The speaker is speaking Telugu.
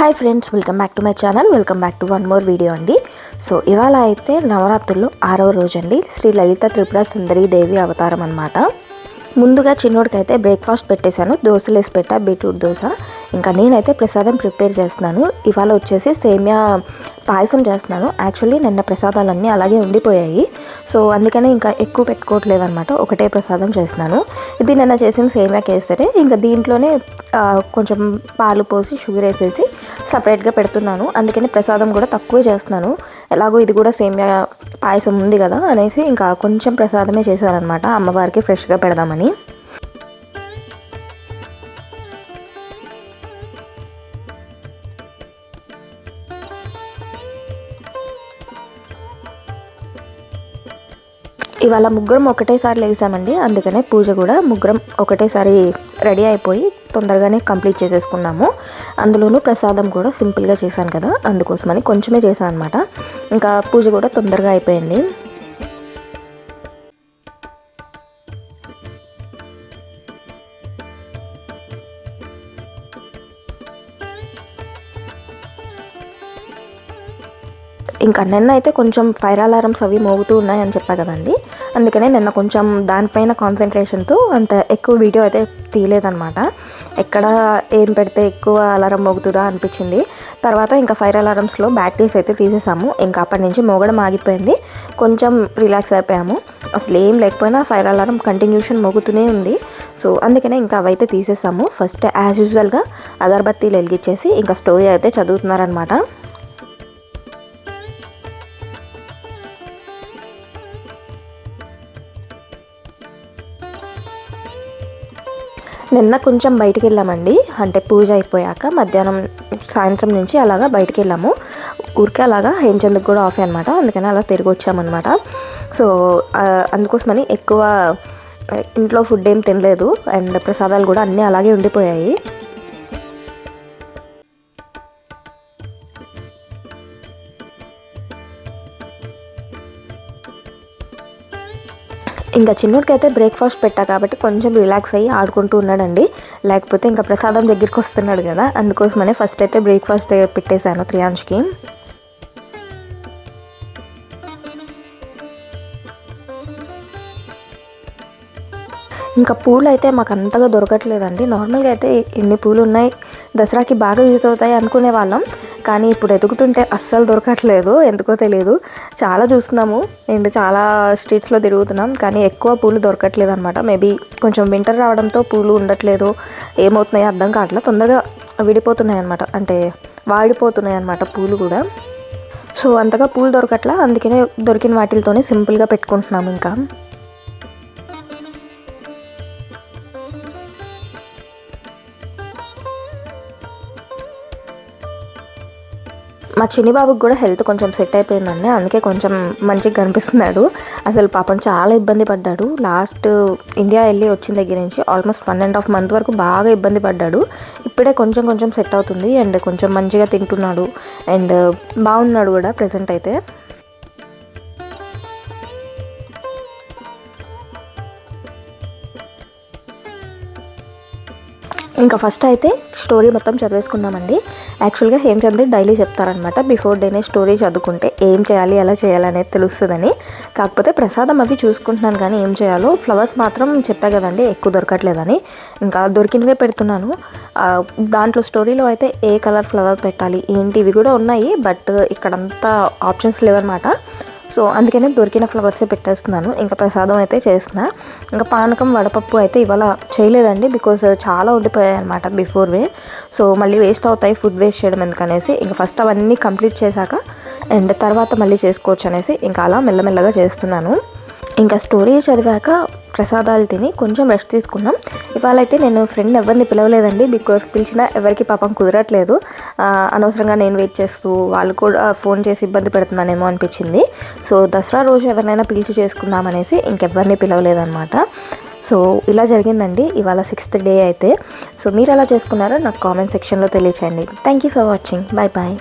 Hi friends welcome back to my channel. Welcome back to one more video అండి. సో ఇవాళ అయితే నవరాత్రుల్లో ఆరవ రోజు అండి శ్రీ లలిత త్రిపుర సుందరి దేవి అవతారం అనమాట ముందుగా చిన్నోడికి అయితే బ్రేక్ఫాస్ట్ పెట్టేశాను. దోశలు వేసి పెట్టా బీట్రూట్ దోశ. ఇంకా నేనైతే ప్రసాదం ప్రిపేర్ చేస్తున్నాను. ఇవాళ వచ్చేసి సేమియా పాయసం చేస్తున్నాను. యాక్చువల్లీ నిన్న ప్రసాదాలన్నీ అలాగే ఉండిపోయాయి. సో అందుకనే ఇంకా ఎక్కువ పెట్టుకోవట్లేదు అనమాట ఒకటే ప్రసాదం చేస్తున్నాను. ఇది నిన్న చేసిన సేమియా కేసరే. ఇంకా దీంట్లోనే కొంచెం పాలు పోసి షుగర్ వేసేసి సపరేట్గా పెడుతున్నాను. అందుకని ప్రసాదం కూడా తక్కువే చేస్తున్నాను. ఎలాగో ఇది కూడా సేమియా పాయసం ఉంది కదా అనేసి ఇంకా కొంచెం ప్రసాదమే చేశారనమాట అమ్మవారికి ఫ్రెష్గా పెడదామని. ఇవాళ ముగ్గురం ఒకటేసారి లేసామండి. అందుకనే పూజ కూడా ముగ్గురం ఒకటేసారి రెడీ అయిపోయి తొందరగానే కంప్లీట్ చేసేసుకున్నాము. అందులోనూ ప్రసాదం కూడా సింపుల్గా చేశాను కదా అందుకోసమని కొంచెమే చేశాను అనమాట ఇంకా పూజ కూడా తొందరగా అయిపోయింది. ఇంకా నిన్న అయితే కొంచెం ఫైర్ అలారమ్స్ అవి మోగుతూ ఉన్నాయని చెప్పా కదండి. అందుకనే నిన్న కొంచెం దానిపైన కాన్సన్ట్రేషన్తో అంత ఎక్కువ వీడియో అయితే తీయలేదనమాట ఎక్కడ ఏం పెడితే ఎక్కువ అలారం మోగుతుందా అనిపించింది. తర్వాత ఇంకా ఫైర్ అలారమ్స్లో బ్యాటరీస్ అయితే తీసేసాము. ఇంకా అప్పటి నుంచి మోగడం ఆగిపోయింది. కొంచెం రిలాక్స్ అయిపోయాము. అసలు ఏం లేకపోయినా ఫైర్ అలారం కంటిన్యూషన్ మోగుతూనే ఉంది. సో అందుకనే ఇంకా అవైతే తీసేసాము. ఫస్ట్ యాజ్ యూజువల్గా అగరబత్తీలు వెలిగించేసి ఇంకా స్టోరీ అయితే చదువుతున్నారనమాట నిన్న కొంచెం బయటికి వెళ్ళామండి అంటే పూజ అయిపోయాక మధ్యాహ్నం సాయంత్రం నుంచి అలాగా బయటికి వెళ్ళాము ఊరికే అలాగా హేమచంద్కి కూడా ఆఫ్ అనమాట అందుకని అలా తిరిగి వచ్చామన్నమాట సో అందుకోసమని ఎక్కువ ఇంట్లో ఫుడ్ ఏం తినలేదు. అండ్ ప్రసాదాలు కూడా అన్నీ అలాగే ఉండిపోయాయి. ఇంకా చిన్నోడికి అయితే బ్రేక్ఫాస్ట్ పెట్టా కాబట్టి కొంచెం రిలాక్స్ అయ్యి ఆడుకుంటూ ఉన్నాడండి. లేకపోతే ఇంకా ప్రసాదం దగ్గరికి వస్తున్నాడు కదా అందుకోసమనే ఫస్ట్ అయితే బ్రేక్ఫాస్ట్ పెట్టేశాను త్రియాంష్కి ఇంకా పూలు అయితే మాకు అంతగా దొరకట్లేదండి నార్మల్గా అయితే ఎన్ని పూలు ఉన్నాయి దసరాకి బాగా యూజ్ అవుతాయి అనుకునే వాళ్ళం. కానీ ఇప్పుడు ఎదుగుతుంటే అస్సలు దొరకట్లేదు. ఎందుకో తెలియదు చాలా చూస్తున్నాము. అండ్ చాలా స్ట్రీట్స్లో తిరుగుతున్నాం. కానీ ఎక్కువ పూలు దొరకట్లేదు అనమాట మేబీ కొంచెం వింటర్ రావడంతో పూలు ఉండట్లేదు. ఏమవుతున్నాయో అర్థం కావట్లేదు తొందరగా విడిపోతున్నాయి అనమాట అంటే వాడిపోతున్నాయి అనమాట పూలు కూడా. సో అంతగా పూలు దొరకట్లా. అందుకనే దొరికిన వాటితోనే సింపుల్గా పెట్టుకుంటున్నాము ఇంకా. మా చిన్ని బాబుకి కూడా హెల్త్ కొంచెం సెట్ అయిపోయిందండి. అందుకే కొంచెం మంచిగా కనిపిస్తున్నాడు. అసలు పాపం చాలా ఇబ్బంది పడ్డాడు. లాస్ట్ ఇండియా వెళ్ళి వచ్చిన దగ్గర నుంచి almost one and half month వరకు బాగా ఇబ్బంది పడ్డాడు. ఇప్పుడే కొంచెం కొంచెం సెట్ అవుతుంది అండ్ కొంచెం మంచిగా తింటున్నాడు అండ్ బాగున్నాడు కూడా ప్రజెంట్ అయితే. ఇంకా ఫస్ట్ అయితే స్టోరీ మొత్తం చదివేసుకున్నామండి. యాక్చువల్గా హేమచంద్ర డైలీ చెప్తారనమాట బిఫోర్ డేనే స్టోరీ చదువుకుంటే ఏం చేయాలి ఎలా చేయాలి అనేది తెలుస్తుందని. కాకపోతే ప్రసాదం అవి చూసుకుంటున్నాను కానీ ఏం చేయాలో ఫ్లవర్స్ మాత్రం చెప్పా కదండి ఎక్కువ దొరకట్లేదని. ఇంకా దొరికినవే పెడుతున్నాను. దాంట్లో స్టోరీలో అయితే ఏ కలర్ ఫ్లవర్ పెట్టాలి ఏంటి ఇవి కూడా ఉన్నాయి. బట్ ఇక్కడంతా ఆప్షన్స్ లేవన్నమాట. సో అందుకనే దొరికిన ఫ్లవర్సే పెట్టేస్తున్నాను. ఇంకా ప్రసాదం అయితే చేసిన ఇంకా పానకం వడపప్పు అయితే ఇవాళ చేయలేదండి బికాజ్ చాలా ఉండిపోయాయి అనమాట బిఫోర్వే సో మళ్ళీ వేస్ట్ అవుతాయి ఫుడ్ వేస్ట్ చేయడం ఎందుకనేసి ఇంకా ఫస్ట్ అవన్నీ కంప్లీట్ చేశాక అండ్ తర్వాత మళ్ళీ చేసుకోవచ్చు అనేసి ఇంకా అలా మెల్లమెల్లగా చేస్తున్నాను. ఇంకా స్టోరీ చదివాక ప్రసాదాలు తిని కొంచెం రెస్ట్ తీసుకున్నాం. ఇవాళ అయితే నేను ఫ్రెండ్ ఎవరిని పిలవలేదండి బికాస్ పిలిచినా ఎవరికి పాపం కుదరట్లేదు. అనవసరంగా నేను వెయిట్ చేస్తూ వాళ్ళు కూడా ఫోన్ చేసి ఇబ్బంది పెడుతున్నానేమో అనిపించింది. సో దసరా రోజు ఎవరినైనా పిలిచి చేసుకుందామనేసి ఇంకెవరిని పిలవలేదన్నమాట. సో ఇలా జరిగిందండి. ఇవాళ సిక్స్త్ డే అయితే. సో మీరు ఎలా చేసుకున్నారో నాకు కామెంట్ సెక్షన్లో తెలియచేయండి. Thank you for watching bye bye